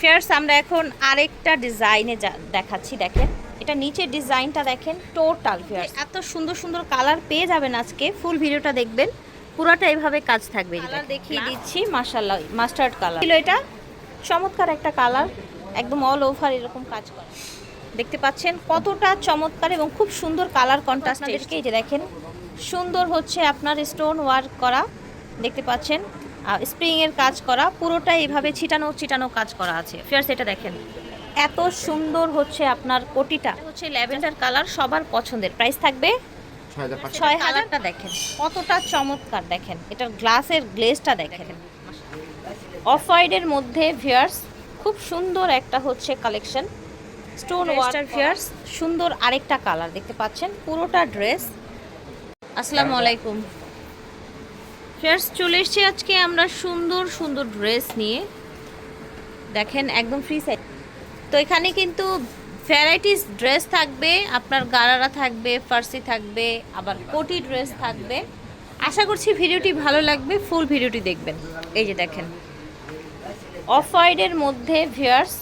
Fairs আমরা এখন আরেকটা ডিজাইনে দেখাচ্ছি দেখেন। এটা নিচের ডিজাইনটা দেখেন টোটাল ফেয়ার্স। এত সুন্দর সুন্দর কালার পেয়ে যাবেন আজকে। ফুল ভিডিওটা দেখবেন। পুরোটা এইভাবে কাজ থাকবে কালার দেখিয়ে দিচ্ছি মাশাল্লাহ মাস্টার্ড কালার ছিল এটা? চমৎকার একটা কালার। একদম অল ওভার এরকম কাজ করা। দেখতে পাচ্ছেন কতটা চমৎকার এবং খুব সুন্দর কালার কন্ট্রাস্ট এই যে দেখেন সুন্দর হচ্ছে আপনার স্টোন ওয়ার্ক করা। দেখতে পাচ্ছেন স্প্রিং এর কাজ করা পুরোটা এইভাবে ছিটানো ছিটানো কাজ করা আছে। ফিয়ার্স এটা দেখেন। এত সুন্দর হচ্ছে আপনার কোটিটা। হচ্ছে ল্যাভেন্ডার কালার সবার পছন্দের। প্রাইস থাকবে ছয় ছয় হাজারটা দেখেন। কতটা চমৎকার দেখেন। এটার গ্লাসের গ্লেজটা দেখেন। অফ হোয়াইটের মধ্যে ভিয়ার্স খুব সুন্দর একটা হচ্ছে কালেকশন স্টোন ওয়াটার ভিয়ার্স সুন্দর আরেকটা কালার দেখতে পাচ্ছেন। পুরোটা ড্রেস আসসালামু আলাইকুম। ভিয়ার্স চলে এসেছি আজকে আমরা সুন্দর সুন্দর ড্রেস নিয়ে। দেখেন, একদম ফ্রি সাইজ তো এখানে কিন্তু ভ্যারাইটিস ড্রেস থাকবে, আপনার গারারা থাকবে, ফার্সি থাকবে, আবার কোটি ড্রেস থাকবে। আশা করছি ভিডিওটি ভালো লাগবে ফুল ভিডিওটি দেখবেন। এই যে দেখেন। অফ হোয়াইটের মধ্যে ভিয়ার্স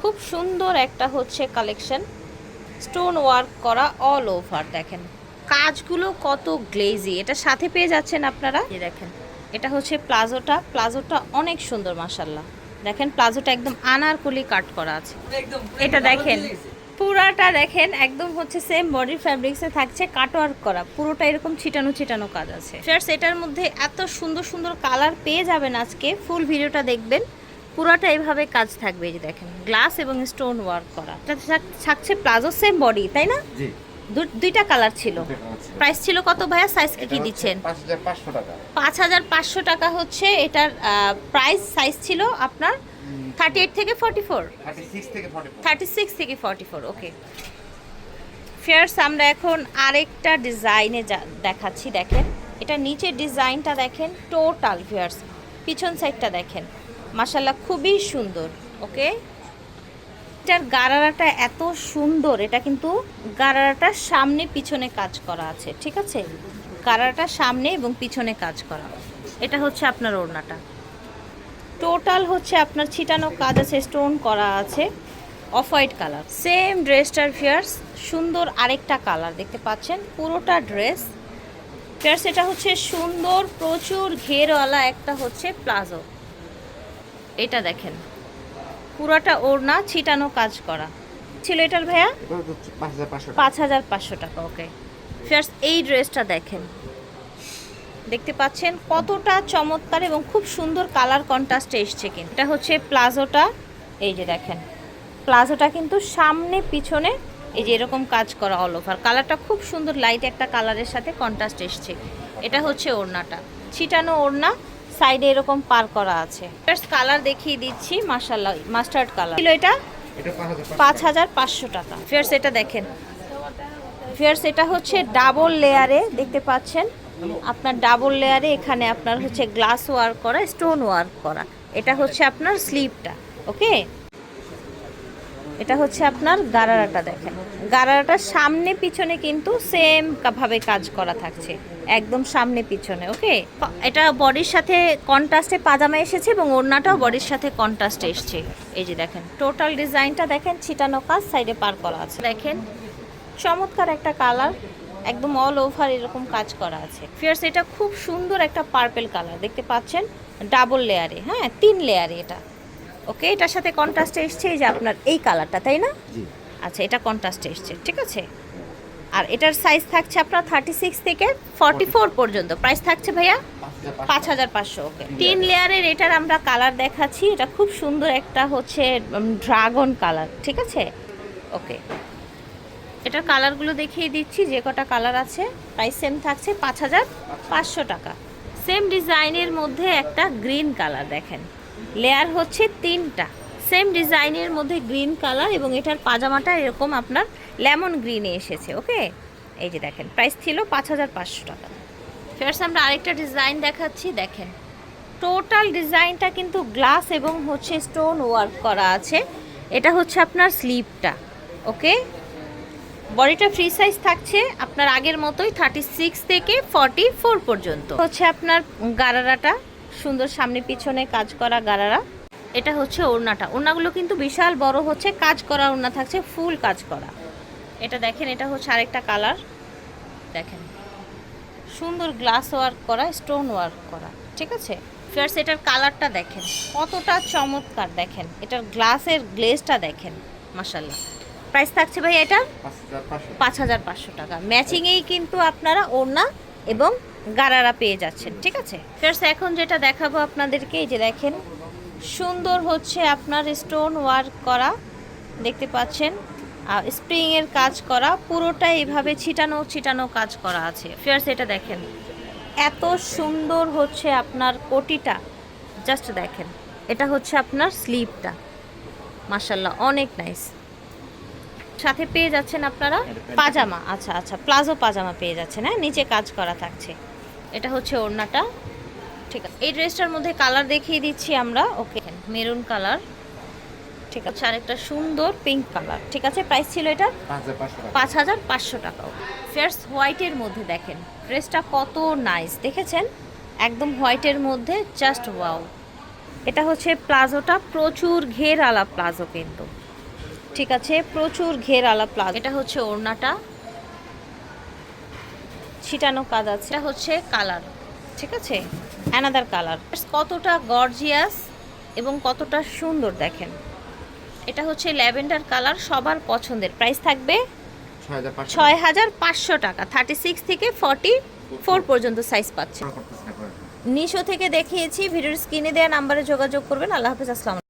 খুব সুন্দর একটা হচ্ছে কালেকশন স্টোন ওয়ার্ক করা অল ওভার দেখেন। কাজগুলো কত গ্লেজি এটা সাথে পেয়ে যাচ্ছেন আপনারা? এই দেখেন। এটা হচ্ছে প্লাজোটা। প্লাজোটা অনেক সুন্দর মাসাল্লাহ দেখেন প্লাজোটা একদম আনারকলি কাট করা আছে। এটা দেখেন পুরাটা দেখেন একদম হচ্ছে সেম বডি ফ্যাব্রিক্সে থাকছে কাটওয়ার্ক করা। পুরোটা এরকম ছিটানো ছিটানো কাজ আছে। ফ্রেন্ডস এটার মধ্যে এত সুন্দর সুন্দর কালার পেয়ে যাবেন আজকে। ফুল ভিডিওটা দেখবেন। পুরোটা এইভাবে কাজ থাকবে এই যে দেখেন। গ্লাস এবং স্টোন ওয়ার্ক করা। এটা থাকছে প্লাজো সেম বডি তাই না? দুইটা কালার ছিল। প্রাইস ছিল। কত ভাইয়া? সাইজ কি কি দিচ্ছেন? পাঁচ হাজার পাঁচশো টাকা। হচ্ছে এটার প্রাইস সাইজ ছিল আপনার থার্টি এইট থেকে ফর্টি ফোর থার্টি সিক্স থেকে ফর্টি ফোর ওকে ফেয়ার্স আমরা এখন আরেকটা ডিজাইনে দেখাচ্ছি দেখেন। এটা নিচের ডিজাইনটা দেখেন টোটাল ফেয়ার্স পিছন সাইডটা দেখেন। মাসাল্লাহ খুবই সুন্দর ওকে এটার গারারাটা এত সুন্দর, এটা কিন্তু গারারাটার সামনে পিছনে কাজ করা আছে, ঠিক আছে? গারারাটার সামনে এবং পিছনে কাজ করা। এটা হচ্ছে আপনার ওড়নাটা। টোটাল হচ্ছে আপনার ছিটানো কাজ আছে স্টোন করা আছে অফ হোয়াইট কালার সেম ড্রেসটার ফিয়ার্স সুন্দর আরেকটা কালার দেখতে পাচ্ছেন, পুরোটা ড্রেস ফিয়ার্স এটা হচ্ছে সুন্দর, প্রচুর ঘেরওয়ালা একটা হচ্ছে প্লাজো। এটা দেখেন। পুরোটা ওড়না ছিটানো কাজ করা। ছিল এটার ভাইয়া? পাঁচ হাজার পাঁচশো টাকা। ওকে। ফিয়ার্স এই ড্রেসটা দেখেন। দেখতে পাচ্ছেন কতটা চমৎকার এবং খুব সুন্দর কালার কন্ট্রাস্টে এসছে কিন্তু। এটা হচ্ছে প্লাজোটা। এই যে দেখেন প্লাজোটা কিন্তু সামনে পিছনে এই যে এরকম কাজ করা অল ওভার কালারটা খুব সুন্দর লাইট একটা কালারের সাথে কন্ট্রাস্ট এসছে। এটা হচ্ছে ওড়নাটা। ছিটানো ওড়না সাইডে এরকম পার করা আছে। কালার দেখিয়ে দিচ্ছি মাশাল্লাহ মাস্টার্ড কালার ছিল এটা? পাঁচ হাজার পাঁচশো। টাকা। ফেয়ার্স এটা দেখেন। ফেয়ার্স এটা হচ্ছে ডাবল লেয়ারে দেখতে পাচ্ছেন? আপনার ডাবল লেয়ারে এখানে আপনার হচ্ছে গ্লাস ওয়ার্ক করা স্টোন ওয়ার্ক করা। এটা হচ্ছে আপনার স্লিপটা ওকে এটা হচ্ছে আপনার গারারাটা দেখেন। গারারাটার সামনে পিছনে কিন্তু সেম ভাবে কাজ করা থাকছে। একদম সামনে পিছনে ওকে এটা বডির সাথে কন্ট্রাস্টে পাজামা এসেছে এবং ওড়নাটাও বডির সাথে কন্ট্রাস্টে এসছে। এই যে দেখেন টোটাল ডিজাইনটা দেখেন, ছিটানো কাজ সাইডে পার করা আছে। দেখেন, চমৎকার একটা কালার একদম অল ওভার এরকম কাজ করা আছে। ফিয়ার্স এটা খুব সুন্দর একটা পার্পেল কালার দেখতে পাচ্ছেন? ডাবল লেয়ারে হ্যাঁ? তিন লেয়ারে এটা। ওকে এটার সাথে কন্ট্রাস্টে এসছে এই যে আপনার এই কালারটা তাই না? আচ্ছা এটা কন্ট্রাস্টে এসছে ঠিক আছে? আর এটার সাইজ থাকছে আপনার থার্টি সিক্স থেকে ফর্টি ফোর পর্যন্ত। প্রাইস থাকছে ভাইয়া? পাঁচ হাজার পাঁচ হাজার পাঁচশো ওকে। তিন লেয়ারের এটার আমরা কালার দেখাচ্ছি। এটা খুব সুন্দর একটা হচ্ছে ড্রাগন কালার ঠিক আছে? ওকে। এটার কালারগুলো দেখিয়ে দিচ্ছি যে কটা কালার আছে। প্রাইস সেম থাকছে পাঁচ হাজার পাঁচশো টাকা। সেম ডিজাইনের মধ্যে একটা গ্রিন কালার দেখেন। লেয়ার হচ্ছে তিনটা। সেম ডিজাইনের মধ্যে গ্রিন কালার এবং এটার পাজামাটা এরকম আপনার লেমন গ্রিনে এসেছে ওকে এই যে দেখেন প্রাইস ছিল পাঁচ হাজার পাঁচশো টাকা। ফার্স্ট আমরা আরেকটা ডিজাইন দেখাচ্ছি, দেখেন। টোটাল ডিজাইনটা কিন্তু গ্লাস এবং হচ্ছে স্টোন ওয়ার্ক করা আছে। এটা হচ্ছে আপনার স্লিপটা ওকে বডিটা ফ্রি সাইজ থাকছে, আপনার আগের মতোই থার্টি সিক্স থেকে ফর্টি ফোর পর্যন্ত। হচ্ছে আপনার গারারাটা সুন্দর সামনে পিছনে কাজ করা গারারা এটা হচ্ছে ওড়নাটা। ওড়নাগুলো কিন্তু বিশাল বড় হচ্ছে কাজ করা ওড়না থাকছে ফুল কাজ করা। এটা দেখেন এটা হচ্ছে আরেকটা কালার। দেখেন সুন্দর গ্লাস ওয়ার্ক করা স্টোন ওয়ার্ক করা ঠিক আছে? ফিয়ার্স এটার কালারটা দেখেন কতটা চমৎকার দেখেন। এটার গ্লাসের গ্লেজটা দেখেন মাসাল্লাহ প্রাইস থাকছে ভাই এটা পাঁচ হাজার পাঁচশো। পাঁচ হাজার পাঁচশো টাকা। ম্যাচিংয়েই কিন্তু আপনারা ওড়না এবং গারারা পেয়ে যাচ্ছেন ঠিক আছে? ফিয়ার্স এখন যেটা দেখাবো আপনাদেরকে এই যে দেখেন সুন্দর হচ্ছে আপনার স্টোন ওয়ার্ক করা দেখতে পাচ্ছেন? আর স্প্রিংয়ের কাজ করা পুরোটা এইভাবে ছিটানো ছিটানো কাজ করা আছে। ফিয়ার্স এটা দেখেন এত সুন্দর হচ্ছে আপনার কোটিটা। জাস্ট দেখেন এটা হচ্ছে আপনার স্লিপটা মাসাল্লাহ অনেক নাইস সাথে পেয়ে যাচ্ছেন আপনারা পাজামা। আচ্ছা আচ্ছা প্লাজো পাজামা পেয়ে যাচ্ছেন হ্যাঁ? নিচে কাজ করা থাকছে। এটা হচ্ছে ওড়নাটা। ঠিক আছে। এই ড্রেসটার মধ্যে কালার দেখিয়ে দিচ্ছি আমরা। ওকে। Maroon colour. ঠিক আছে। আরেকটা সুন্দর পিঙ্ক কালার। ঠিক আছে? প্রাইস ছিল এটা পাঁচ হাজার পাঁচশো টাকাও ফেয়ার্স হোয়াইটের মধ্যে দেখেন। ড্রেসটা কত নাইস। দেখেছেন? একদম হোয়াইটের মধ্যে। Just wow. এটা হচ্ছে প্লাজোটা। প্রচুর ঘের আলা প্লাজো কিন্তু। ঠিক আছে? প্রচুর ঘের আলা প্লাজো। এটা হচ্ছে ওড়নাটা। ছিটানো কাজ আছে। এটা হচ্ছে কালার ঠিক আছে? অ্যানাদার কালার কতটা গর্জিয়াস এবং কতটা সুন্দর দেখেন। এটা হচ্ছে ল্যাভেন্ডার কালার সবার পছন্দের। প্রাইস থাকবে ছয় হাজার পাঁচশো টাকা থার্টি সিক্স থেকে ফর্টি ফোর পর্যন্ত সাইজ পাচ্ছে নিশো থেকে দেখিয়েছি ভিডিওর স্ক্রিনে দেওয়া নাম্বারে যোগাযোগ করবেন। আল্লাহ হাফিজ আসসালাম